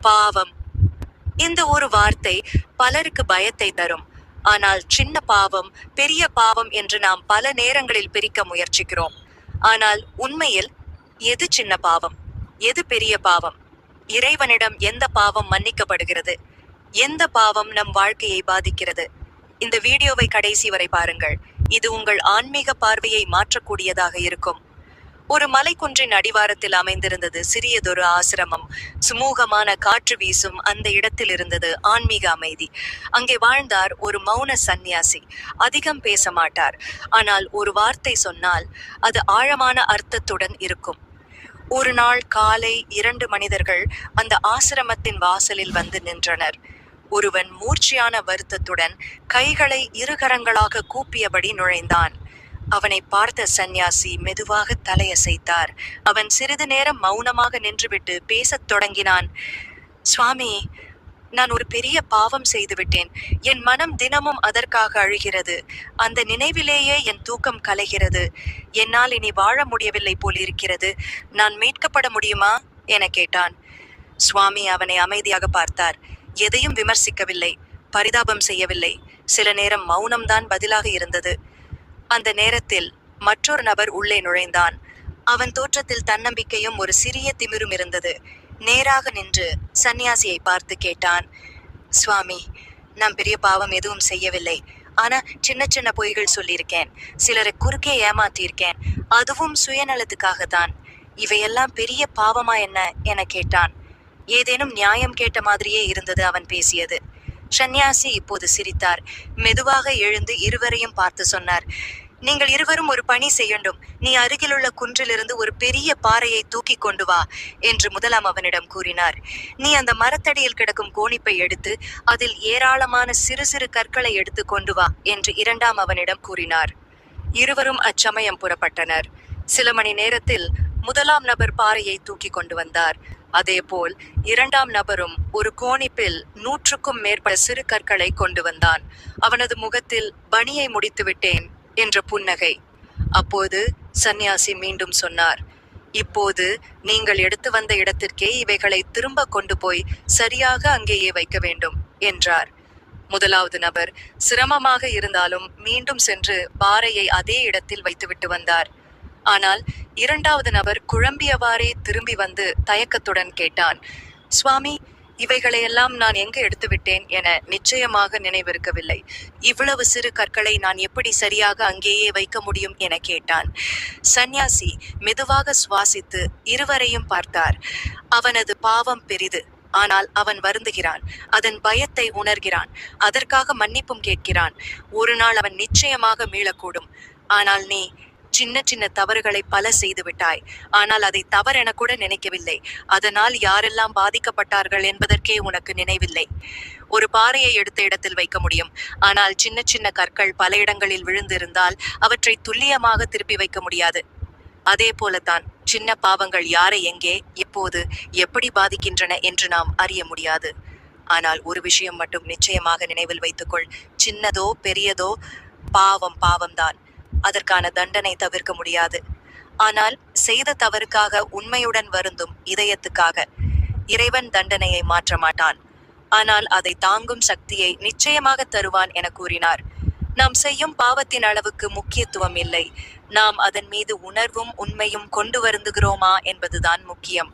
பாவம். இந்த ஒரு வார்த்தை பலருக்கு பயத்தை தரும். ஆனால் சின்ன பாவம் பெரிய பாவம் என்று நாம் பல நேரங்களில் பிரிக்க முயற்சிக்கிறோம். ஆனால் உண்மையில் எது சின்ன பாவம்? எது பெரிய பாவம்? இறைவனிடம் எந்த பாவம் மன்னிக்கப்படுகிறது? எந்த பாவம் நம் வாழ்க்கையை பாதிக்கிறது? இந்த வீடியோவை கடைசி வரை பாருங்கள். இது உங்கள் ஆன்மீக பார்வையை மாற்றக்கூடியதாக இருக்கும். ஒரு மலைக்குன்றின் அடிவாரத்தில் அமைந்திருந்தது சிறியதொரு ஆசிரமம். சுமூகமான காற்று வீசும் அந்த இடத்தில் இருந்தது ஆன்மீக அமைதி. அங்கே வாழ்ந்தார் ஒரு மௌன சந்நியாசி. அதிகம் பேச மாட்டார். ஆனால் ஒரு வார்த்தை சொன்னால் அது ஆழமான அர்த்தத்துடன் இருக்கும். ஒரு நாள் காலை இரண்டு மனிதர்கள் அந்த ஆசிரமத்தின் வாசலில் வந்து நின்றனர். ஒருவன் மூர்ச்சியான வருத்தத்துடன் கைகளை இருகரங்களாக கூப்பியபடி நுழைந்தான். அவனை பார்த்த சந்நியாசி மெதுவாக தலையசைத்தார். அவன் சிறிது நேரம் மௌனமாக நின்றுவிட்டு பேசத் தொடங்கினான். சுவாமி நான் ஒரு பெரிய பாவம் செய்துவிட்டேன் என் மனம் தினமும் அதற்காக அழுகிறது. அந்த நினைவிலேயே என் தூக்கம் கலைகிறது. என்னால் இனி வாழ முடியவில்லை போல் இருக்கிறது. நான் மீட்கப்பட முடியுமா? என கேட்டான். சுவாமி அவனை அமைதியாக பார்த்தார். எதையும் விமர்சிக்கவில்லை. பரிதாபம் செய்யவில்லை. சில நேரம் மௌனம்தான் பதிலாக இருந்தது. அந்த நேரத்தில் மற்றொரு நபர் உள்ளே நுழைந்தான். அவன் தோற்றத்தில் தன்னம்பிக்கையும் ஒரு சிறிய திமிரும் இருந்தது. நேராக நின்று சந்நியாசியை பார்த்து கேட்டான் சுவாமி நான் பெரிய பாவம் எதுவும் செய்யவில்லை. ஆனா சின்ன சின்ன பொய்கள் சொல்லியிருக்கேன். சிலரை குறுக்கே ஏமாத்தியிருக்கேன். அதுவும் சுயநலத்துக்காக தான் இவையெல்லாம் பெரிய பாவமா என்ன? என கேட்டான். ஏதேனும் நியாயம் கேட்ட மாதிரியே இருந்தது அவன் பேசியது. சந்நியாசி இப்போது சிரித்தார். மெதுவாக எழுந்து இருவரையும் பார்த்து சொன்னார். நீங்கள் இருவரும் ஒரு பணி செய்யண்டும் நீ அருகிலுள்ள குன்றிலிருந்து ஒரு பெரிய பாறையை தூக்கி கொண்டு வா என்று முதலாம் அவனிடம் கூறினார். நீ அந்த மரத்தடியில் கிடக்கும் கோணிப்பை எடுத்து அதில் ஏராளமான சிறு சிறு கற்களை எடுத்து கொண்டு வா என்று இரண்டாம் அவனிடம் கூறினார். இருவரும் அச்சமயம் புறப்பட்டனர். சில மணி நேரத்தில் முதலாம் நபர் பாறையை தூக்கி கொண்டு வந்தார். அதேபோல் இரண்டாம் நபரும் ஒரு கோணிப்பில் நூற்றுக்கும் மேற்பட்ட சிறு கற்களை கொண்டு வந்தான். அவனது முகத்தில் பணியை முடித்து விட்டேன் என்ற புன்னகை. அப்போது சந்நியாசி மீண்டும் சொன்னார் இப்போது நீங்கள் எடுத்து வந்த இடத்திற்கே இவைகளை திரும்ப கொண்டு போய் சரியாக அங்கேயே வைக்க வேண்டும் என்றார். முதலாவது நபர் சிரமமாக இருந்தாலும் மீண்டும் சென்று பாறையை அதே இடத்தில் வைத்துவிட்டு வந்தார். ஆனால் இரண்டாவது நபர் குழம்பியவாறே திரும்பி வந்து தயக்கத்துடன் கேட்டான். சுவாமி இவைகளையெல்லாம் நான் எங்கு எடுத்துவிட்டேன் என நிச்சயமாக நினைவிருக்கவில்லை. இவ்வளவு சிறு கற்களை நான் எப்படி சரியாக அங்கேயே வைக்க முடியும் என கேட்டான். சந்நியாசி மெதுவாக சுவாசித்து இருவரையும் பார்த்தார். அவனது பாவம் பெரிது. ஆனால் அவன் வருந்துகிறான். அதன் பயத்தை உணர்கிறான். அதற்காக மன்னிப்பும் கேட்கிறான். ஒரு நாள் அவன் நிச்சயமாக மீளக்கூடும். ஆனால் நீ சின்ன சின்ன தவறுகளை பல செய்து விட்டாய். ஆனால் அதை தவறென கூட நினைக்கவில்லை. அதனால் யாரெல்லாம் பாதிக்கப்பட்டார்கள் என்பதற்கே உனக்கு நினைவில்லை. ஒரு பாறையை எடுத்த இடத்தில் வைக்க முடியும். ஆனால் சின்ன சின்ன கற்கள் பல இடங்களில் விழுந்திருந்தால் அவற்றை துல்லியமாக திருப்பி வைக்க முடியாது. அதே போலத்தான் சின்ன பாவங்கள் யாரை எங்கே எப்போது எப்படி பாதிக்கின்றன என்று நாம் அறிய முடியாது. ஆனால் ஒரு விஷயம் மட்டும் நிச்சயமாக நினைவில் வைத்துக்கொள். சின்னதோ பெரியதோ பாவம் பாவம்தான். அதற்கான தண்டனை தவிர்க்க முடியாது. ஆனால் செய்த தவறுக்காக உண்மையுடன் வருந்தும் இதயத்துக்காக இறைவன் தண்டனையை மாற்ற மாட்டான். ஆனால் அதை தாங்கும் சக்தியை நிச்சயமாக தருவான் என கூறினார். நாம் செய்யும் பாவத்தின் அளவுக்கு முக்கியத்துவம் இல்லை. நாம் அதன் மீது உணர்வும் உண்மையும் கொண்டு வருந்துகிறோமா என்பதுதான் முக்கியம்.